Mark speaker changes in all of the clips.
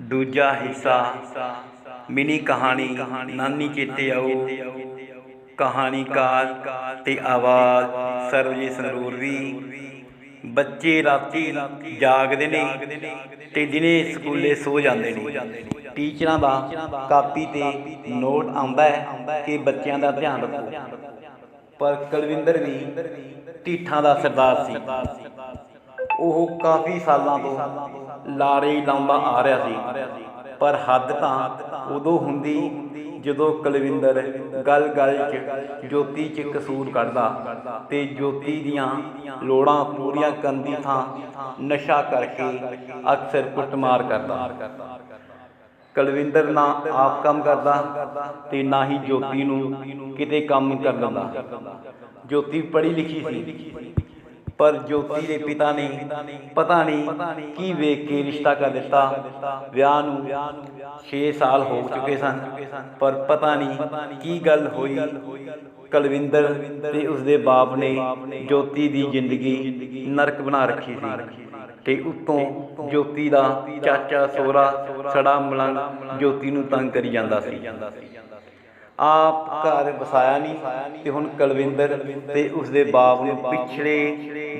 Speaker 1: ਦੂਜਾ ਹਿੱਸਾ, ਮਿਨੀ ਕਹਾਣੀ, ਨਾਨੀ ਚੇਤੇ ਆਓ। ਕਹਾਣੀਕਾਰ ਤੇ ਆਵਾਜ਼ ਸਰਵਜੀਤ ਸੰਗਰੂਰਵੀ ਬੱਚੇ ਰਾਤੀ ਜਾਗਦੇ ਨੇ ਤੇ ਦਿਨੇ ਸਕੂਲੇ ਸੋ ਜਾਂਦੇ ਨੇ। ਟੀਚਰਾਂ ਦਾ ਕਾਪੀ ਤੇ ਨੋਟ ਆਉਂਦਾ ਹੈ ਕਿ ਬੱਚਿਆਂ ਦਾ ਧਿਆਨ ਰੱਖੋ। ਪਰ ਕੁਲਵਿੰਦਰ ਵੀ ਢੀਠਾਂ ਦਾ ਸਰਦਾਰ ਸੀ। ਉਹ ਕਾਫੀ ਸਾਲਾਂ ਤੋਂ ਲਾਰੇ ਲਾਉਂਦਾ ਆ ਰਿਹਾ ਸੀ। ਪਰ ਹੱਦ ਤਾਂ ਉਦੋਂ ਹੁੰਦੀ ਜਦੋਂ ਕੁਲਵਿੰਦਰ ਗੱਲ-ਗੱਲ 'ਚ ਜੋਤੀ 'ਚ ਕਸੂਰ ਕੱਢਦਾ ਤੇ ਜੋਤੀ ਦੀਆਂ ਲੋੜਾਂ ਪੂਰੀਆਂ ਕਰਨ ਦੀ ਥਾਂ ਨਸ਼ਾ ਕਰਕੇ ਅਕਸਰ ਕੁੱਟਮਾਰ ਕਰਦਾ। ਕੁਲਵਿੰਦਰ ਨਾ ਆਪ ਕੰਮ ਕਰਦਾ ਤੇ ਨਾ ਹੀ ਜੋਤੀ ਨੂੰ ਕਿਤੇ ਕੰਮ ਕਰਨ ਦਿੰਦਾ। ਜੋਤੀ ਪੜ੍ਹੀ ਲਿਖੀ ਸੀ। ਪਰ ਜੋਤੀ ਦੇ ਪਿਤਾ ਨੇ ਪਤਾ ਨਹੀਂ ਕੀ ਵੇਖ ਕੇ ਰਿਸ਼ਤਾ ਕਰ ਦਿੱਤਾ। ਵਿਆਹ ਨੂੰ 6 ਸਾਲ ਹੋ ਚੁੱਕੇ ਸਨ, ਪਰ ਪਤਾ ਨਹੀਂ ਕੀ ਗੱਲ ਹੋਈ। ਕੁਲਵਿੰਦਰ ਤੇ ਉਸਦੇ ਬਾਪ ਨੇ ਜੋਤੀ ਦੀ ਜ਼ਿੰਦਗੀ ਨਰਕ ਬਣਾ ਰੱਖੀ ਸੀ ਤੇ ਉਤੋਂ ਜੋਤੀ ਦਾ ਚਾਚਾ ਸੋਹਰਾ ਸੜਾ ਮਲੰਗ ਜੋਤੀ ਨੂੰ ਤੰਗ ਕਰੀ ਜਾਂਦਾ ਸੀ। ਆਪ ਘਰ ਵਸਾਇਆ ਨਹੀਂ ਤੇ ਹੁਣ ਕੁਲਵਿੰਦਰ ਤੇ ਉਸਦੇ ਬਾਪ ਨੂੰ ਪਿਛਲੇ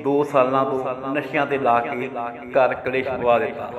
Speaker 1: 2 ਸਾਲਾਂ ਤੋਂ ਨਸ਼ਿਆਂ ਤੇ ਲਾ ਕੇ ਘਰ ਕਲੇਸ਼ ਪਵਾ ਦਿੱਤਾ।